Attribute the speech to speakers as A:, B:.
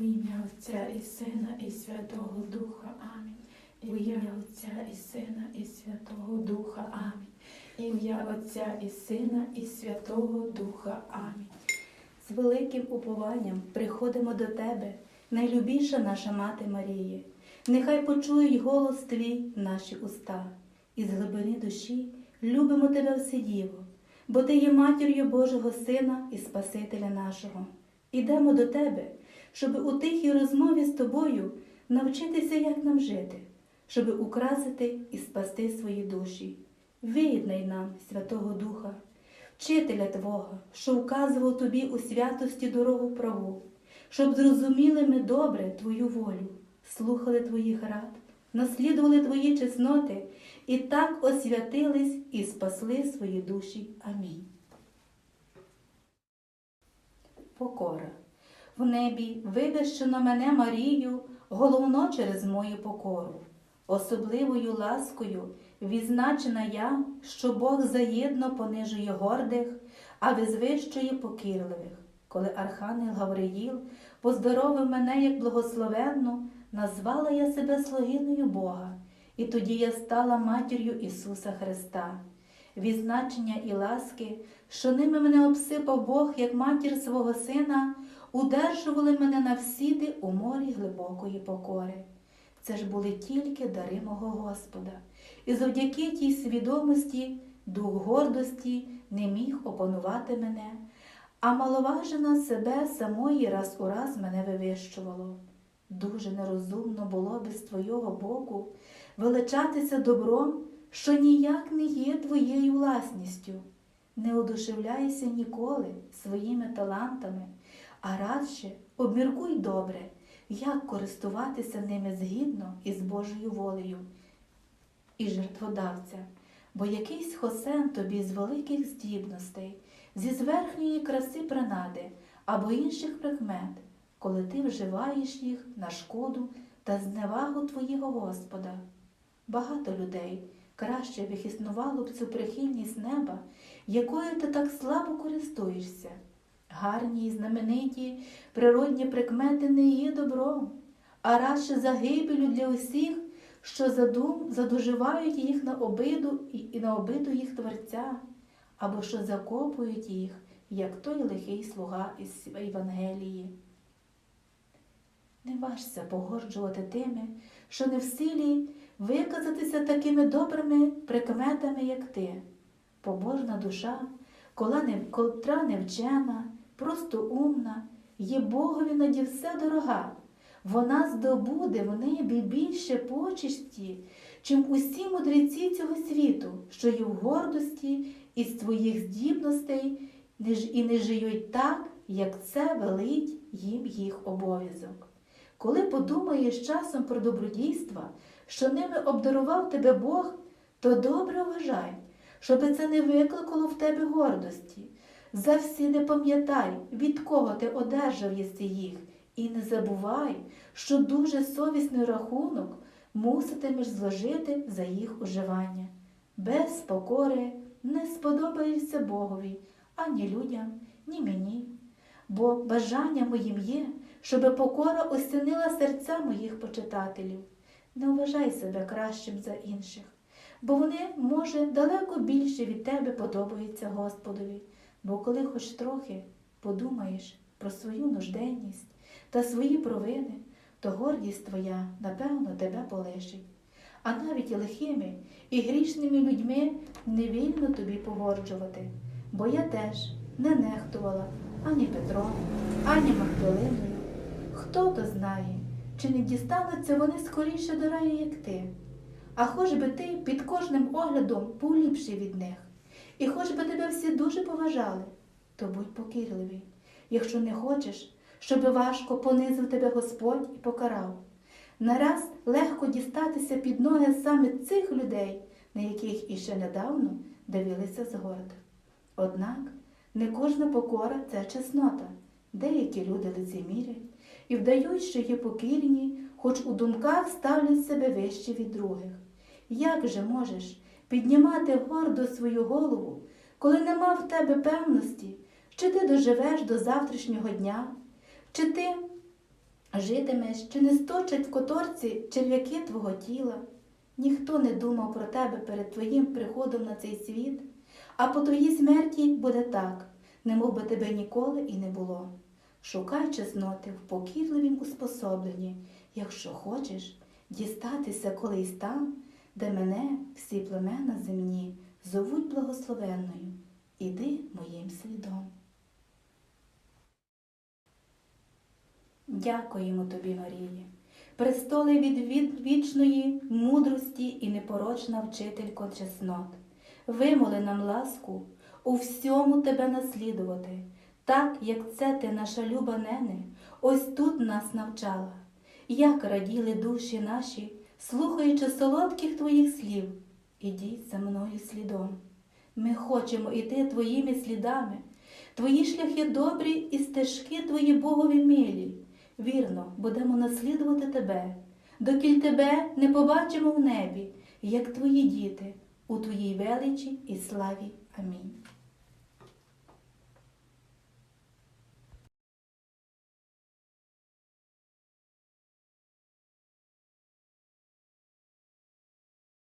A: В ім'я Отця і Сина, і Святого Духа. Амінь. В ім'я Отця і Сина, і Святого Духа. Амінь. Ім'я Отця і Сина, і Святого Духа. Амінь.
B: З великим упованням приходимо до Тебе, найлюбіша наша Мати Марії. Нехай почують голос Твій наші уста, і з глибини душі любимо Тебе Вседіво, бо Ти є матір'ю Божого Сина і Спасителя нашого. Ідемо до Тебе, щоб у тихій розмові з Тобою навчитися, як нам жити, щоб украсити і спасти свої душі. Виєднай нам Святого Духа, вчителя Твого, що вказував тобі у святості дорогу праву, щоб зрозуміли ми добре Твою волю, слухали Твоїх рад, наслідували Твої чесноти і так освятились і спасли свої душі. Амінь. Покора. В небі вивищено мене Марію, головно через мою покору. Особливою ласкою відзначена я, що Бог заєдно понижує гордих, а визвищує покірливих. Коли Архангел Гавриїл поздоровив мене як благословенну, назвала я себе слугиною Бога, і тоді я стала матір'ю Ісуса Христа. Відзначення і ласки, що ними мене обсипав Бог як матір свого сина, удержували мене навсіди у морі глибокої покори. Це ж були тільки дари мого Господа, і завдяки тій свідомості, дух гордості не міг опанувати мене, а маловажена себе самої раз у раз мене вивищувало. Дуже нерозумно було би з твого боку величатися добром, що ніяк не є твоєю власністю. Не одушевляйся ніколи своїми талантами, а радше обміркуй добре як користуватися ними згідно із Божою волею і жертводавця, бо якийсь хосен тобі з великих здібностей, зі зверхньої краси принади або інших прикмет, коли ти вживаєш їх на шкоду та зневагу твоєго Господа. Багато людей краще вихиснувало б цю прихильність неба, якою ти так слабо користуєшся. Гарні і знамениті природні прикмети не є добром, а радше загибелю для усіх, що задум, задуживають їх на обиду і на обиду їх Творця, або що закопують їх, як той лихий слуга із Євангелії. Не важся погорджувати тими, що не в силі виказатися такими добрими прикметами, як ти. Побожна душа, котра невчена, просто умна, є Богові наді все дорога. Вона здобуде в небі більше почесті, чим усі мудреці цього світу, що є в гордості із твоїх здібностей і не жиють так, як це велить їм їх обов'язок. Коли подумаєш часом про добродійства, що ними обдарував тебе Бог, то добре вважай, щоби це не викликало в тебе гордості. Завсіди пам'ятай, від кого ти одержав єси їх, і не забувай, що дуже совісний рахунок муситимеш зложити за їх уживання. Без покори не сподобаєшся Богові, ані людям, ні мені. Бо бажання моїм є, щоби покора осінила серця моїх почитателів. Не вважай себе кращим за інших, бо вони, може, далеко більше від тебе подобаються Господові. Бо коли хоч трохи подумаєш про свою нужденність та свої провини, то гордість твоя, напевно, тебе полишить. А навіть лихими і грішними людьми не вільно тобі погорджувати, бо я теж не нехтувала ані Петром, ані Магдалиною. Хто то знає, чи не дістануться вони скоріше до раю, як ти, а хоч би ти під кожним оглядом був ліпший від них. І хоч би тебе всі дуже поважали, то будь покірливий, якщо не хочеш, щоби важко понизив тебе Господь і покарав. Нараз легко дістатися під ноги саме цих людей, на яких іще недавно дивилися згорда. Однак не кожна покора це чеснота. Деякі люди лицемірять і вдають, що є покірні, хоч у думках ставлять себе вище від других. Як же можеш? Піднімати гордо свою голову, коли нема в тебе певності, чи ти доживеш до завтрашнього дня, чи ти Житимеш, чи не сточать в которці черв'яки твого тіла. Ніхто не думав про тебе перед твоїм приходом на цей світ, а по твоїй смерті буде так, немов би тебе ніколи і не було. Шукай чесноти в покірливім успособленні, якщо хочеш дістатися колись там, де мене всі племена земні зовуть благословенною. Іди моїм слідом. Дякуємо тобі, Марії, престоле від, від вічної мудрості і непорочна вчителько чеснот. Вимоли нам ласку у всьому тебе наслідувати, так, як це ти, наша люба нене, ось тут нас навчала, як раділи душі наші, слухаючи солодких твоїх слів. Ідіть за мною слідом. Ми хочемо іти твоїми слідами. Твої шляхи добрі і стежки твої Богові милі. Вірно, будемо наслідувати тебе, докіль тебе не побачимо в небі, як твої діти, у твоїй величі і славі. Амінь.